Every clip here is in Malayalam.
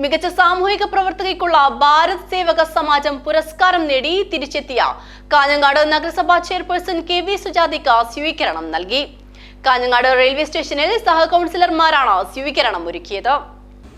മികച്ച സാമൂഹിക പ്രവർത്തകയ്ക്കുള്ള ഭാരത് സേവക സമാജം പുരസ്കാരം നേടി തിരിച്ചെത്തിയ കാഞ്ഞങ്ങാട് നഗരസഭാ ചെയർപേഴ്സൺ കെ വി സുജാതിക്ക് സ്വീകരണം നൽകി. കാഞ്ഞങ്ങാട് റെയിൽവേ സ്റ്റേഷനിൽ സഹ കൗൺസിലർമാരാണ് സ്വീകരണം ഒരുക്കിയത്.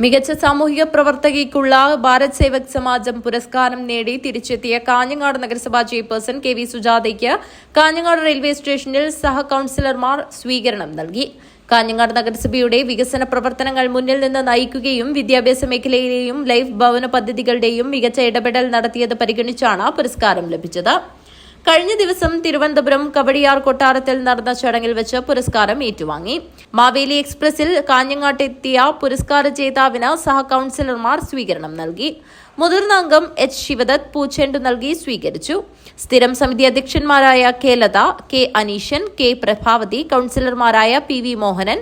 മികച്ച സാമൂഹിക പ്രവർത്തകയ്ക്കുള്ള ഭാരത് സേവക് സമാജം പുരസ്കാരം നേടി തിരിച്ചെത്തിയ കാഞ്ഞങ്ങാട് നഗരസഭാ ചെയർപേഴ്സൺ കെ വി സുജാതയ്ക്ക് കാഞ്ഞങ്ങാട് റെയിൽവേ സ്റ്റേഷനിൽ സഹ കൌൺസിലർമാർ സ്വീകരണം നൽകി. കാഞ്ഞങ്ങാട് നഗരസഭയുടെ വികസന പ്രവർത്തനങ്ങൾ മുന്നിൽ നിന്ന് നയിക്കുകയും വിദ്യാഭ്യാസ മേഖലയിലെയും ലൈഫ് ഭവന പദ്ധതികളുടെയും മികച്ച ഇടപെടൽ നടത്തിയത് പരിഗണിച്ചാണ് പുരസ്കാരം ലഭിച്ചത്. കഴിഞ്ഞ ദിവസം തിരുവനന്തപുരം കവടിയാർ കൊട്ടാരത്തിൽ നടന്ന ചടങ്ങിൽ വെച്ച് പുരസ്കാരം ഏറ്റുവാങ്ങി. മാവേലി എക്സ്പ്രസിൽ കാഞ്ഞങ്ങാട്ടെത്തിയ പുരസ്കാര ജേതാവിന് സഹ കൌൺസിലർമാർ സ്വീകരണം നൽകി. മുതിർന്ന അംഗം എച്ച്. ശിവദത്ത് പൂച്ചെണ്ടു നൽകി സ്വീകരിച്ചു. സ്ഥിരം സമിതി അധ്യക്ഷന്മാരായ K. Latha K. Aneeshan K. Prabhavathi കൌൺസിലർമാരായ P. V. Mohanan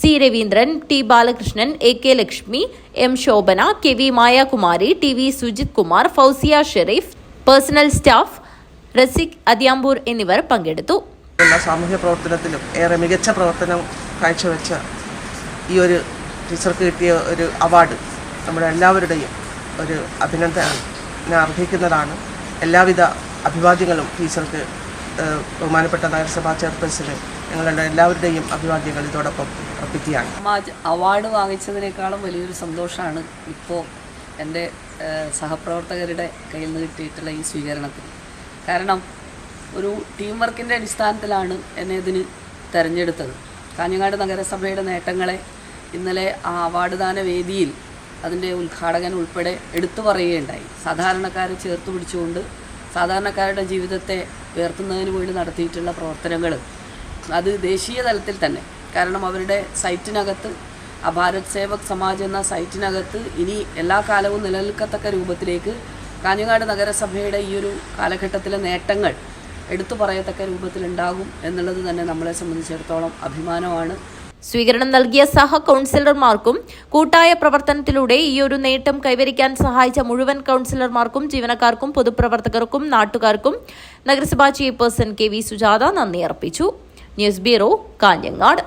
C. Raveendran T. Balakrishnan A. K. Lakshmi M. Shobhana K. V. Mayakumari T. V. Sujith Kumar Fousiya Sherif personal staff Rasik Athiyampoor എന്നിവർ പങ്കെടുത്തു. എല്ലാ സാമൂഹ്യ പ്രവർത്തനത്തിലും ഏറെ മികച്ച പ്രവർത്തനം കാഴ്ചവെച്ച ഈ ഒരു ടീച്ചർക്ക് കിട്ടിയ ഒരു അവാർഡ് നമ്മുടെ എല്ലാവരുടെയും ഒരു അഭിനന്ദന അർഹിക്കുന്നതാണ്. എല്ലാവിധ അഭിവാദ്യങ്ങളും ടീച്ചർക്ക് ബഹുമാനപ്പെട്ട നഗരസഭാ ചെയർപേഴ്സന് ഞങ്ങളുടെ എല്ലാവരുടെയും അഭിവാദ്യങ്ങൾ ഇതോടൊപ്പം അർപ്പിക്കുകയാണ്. സമാജ് അവാർഡ് വാങ്ങിച്ചതിനേക്കാളും വലിയൊരു സന്തോഷമാണ് ഇപ്പോൾ എന്റെ സഹപ്രവർത്തകരുടെ കയ്യിൽ നിന്ന് കിട്ടിയിട്ടുള്ള ഈ സ്വീകരണത്തിന് കാരണം ഒരു ടീം വർക്കിന്റെ അടിസ്ഥാനത്തിലാണ് എന്നെ ഇതിന് തിരഞ്ഞെടുത്തത്. കാഞ്ഞങ്ങാട് നഗരസഭയുടെ നേട്ടങ്ങളെ ഇന്നലെ ആ അവാർഡ് ദാന വേദിയിൽ അതിന്റെ ഉദ്ഘാടകൻ ഉൾപ്പെടെ എടുത്തു പറയുകയുണ്ടായി. സാധാരണക്കാരെ ചേർത്ത് പിടിച്ചുകൊണ്ട് സാധാരണക്കാരുടെ ജീവിതത്തെ ഉയർത്തുന്നതിന് വേണ്ടി നടത്തിയിട്ടുള്ള പ്രവർത്തനങ്ങൾ അത് ദേശീയ തലത്തിൽ തന്നെ. കാരണം അവരുടെ സൈറ്റിനകത്ത് ആ ഭാരത് സേവക് സമാജ് എന്ന സൈറ്റിനകത്ത് ഇനി എല്ലാ കാലവും നിലനിൽക്കത്തക്ക രൂപത്തിലേക്ക് കാഞ്ഞങ്ങാട് നഗരസഭയുടെ ഈ ഒരു കാലഘട്ടത്തിലെ നേട്ടങ്ങൾ എടുത്തു പറയത്തക്ക രൂപത്തിലുണ്ടാകും എന്നുള്ളത് തന്നെ നമ്മളെ സംബന്ധിച്ചിടത്തോളം അഭിമാനമാണ്. സ്വീകരണം നൽകിയ സഹ കൌൺസിലർമാർക്കും കൂട്ടായ പ്രവർത്തനത്തിലൂടെ ഈ ഒരു നേട്ടം കൈവരിക്കാൻ സഹായിച്ച മുഴുവൻ കൗൺസിലർമാർക്കും ജീവനക്കാർക്കും പൊതുപ്രവർത്തകർക്കും നാട്ടുകാർക്കും നഗരസഭാ ചെയർപേഴ്സൺ കെ വി സുജാത നന്ദി അർപ്പിച്ചു. News bureau Kanhangad.